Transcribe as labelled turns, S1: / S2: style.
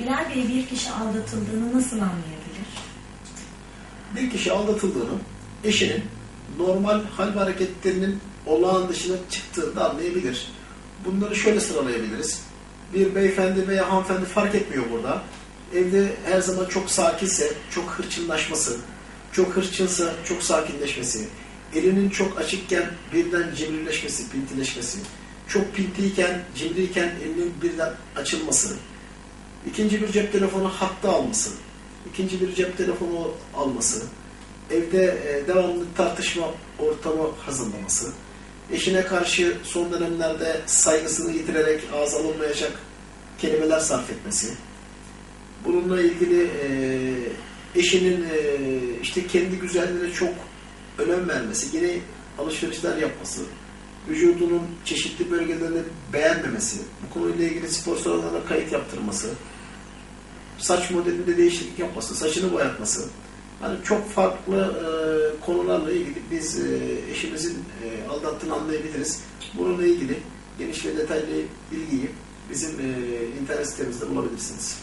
S1: Bilal Bey bir kişi aldatıldığını nasıl anlayabilir?
S2: Bir kişi aldatıldığını eşinin normal hal ve hareketlerinin olağan dışına çıktığını anlayabilir. Bunları şöyle sıralayabiliriz. Bir beyefendi veya hanımefendi fark etmiyor burada. Evde her zaman çok sakinse, çok hırçınlaşması, çok hırçınsa çok sakinleşmesi, elinin çok açıkken birden cimrileşmesi, pintileşmesi, çok pintiyken, cimriyken elinin birden açılması, ikinci bir cep telefonu hatta alması, ikinci bir cep telefonu alması, evde e, devamlı tartışma ortamı hazırlaması, eşine karşı son dönemlerde saygısını yitirerek ağza alınmayacak kelimeler sarf etmesi, bununla ilgili e, eşinin e, işte kendi güzelliğine çok önem vermesi, yeni alışverişler yapması, vücudunun çeşitli bölgelerini beğenmemesi, bu konuyla ilgili spor salonlarına kayıt yaptırması, saç modelinde değişiklik yapması, saçını boyatması, hani çok farklı e, konularla ilgili biz e, eşimizin e, aldattığını anlayabiliriz. Bununla ilgili geniş ve detaylı bilgiyi bizim e, internet sitemizde bulabilirsiniz.